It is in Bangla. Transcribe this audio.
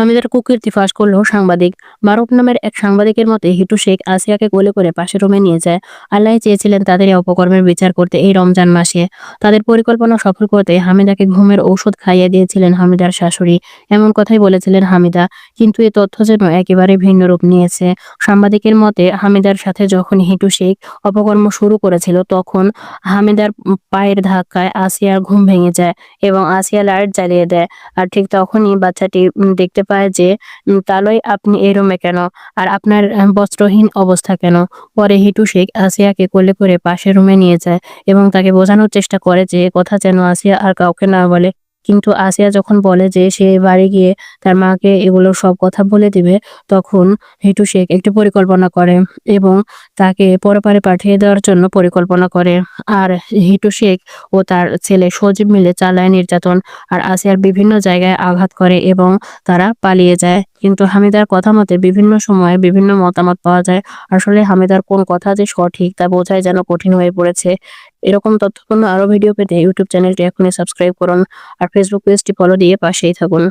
হামিদার কুকীর্তি ফাঁস করল সাংবাদিক। মারুফ নামের এক সাংবাদিকের মতে, হিটু শেখ আসিয়াকে গোলে করে পাশের রুমে নিয়ে যায়। আল্লাহ চেয়েছিলেন তাদের এই অপকর্মের বিচার করতে এই রমজান মাসে। তাদের পরিকল্পনা সফল করতে হামিদাকে ঘুমের ঔষধ খাইয়ে দিয়েছিলেন হামিদার শাশুড়ি। এমন কথাই বলেছিলেন হামিদা, কিন্তু এ তথ্য যেন একেবারে ভিন্ন রূপ নিয়েছে। সাংবাদিকের মতে, হামিদার সাথে যখন হিটু শেখ অপকর্ম শুরু করেছিল, তখন হামিদার পায়ের ধাক্কায় আসিয়ার ঘুম ভেঙে যায় এবং আসিয়া লাইট জ্বালিয়ে দেয়। আর ঠিক তখনই বাচ্চাটি দেখতে পায় যে তালই আপনি এই রুমে কেন? আর আপনার বস্ত্রহীন অবস্থা কেন? পরে হিটু শেখ আসিয়াকে কোলে করে পাশের রুমে নিয়ে যায় এবং তাকে বোঝানোর চেষ্টা করে যে কথা যেন আসিয়া আর কাউকে না বলে কিন্তু আসিয়া যখন বলে যে সে বাড়ি গিয়ে তার মাকে এগুলো সব কথা বলে দিবে, তখন হিটু শেখ একটি পরিকল্পনা করে এবং তাকে পরপারে পাঠিয়ে দেওয়ার জন্য পরিকল্পনা করে। আর হিটু শেখ ও তার ছেলে সজীব মিলে চালায় নির্যাতন আর আসিয়ার বিভিন্ন জায়গায় আঘাত করে এবং তারা পালিয়ে যায়। কিন্তু হামিদার কথা মতে বিভিন্ন সময়ে বিভিন্ন মতামত পাওয়া যায়। আসলে হামিদার কোন কথা যে সঠিক তা বোঝাই যেন কঠিন হয়ে পড়েছে। এরকম তথ্যপূর্ণ আরও ভিডিও পেতে ইউটিউব চ্যানেলটি এখনই সাবস্ক্রাইব করুন আর ফেসবুক পেজটি ফলো দিয়ে পাশেই থাকুন।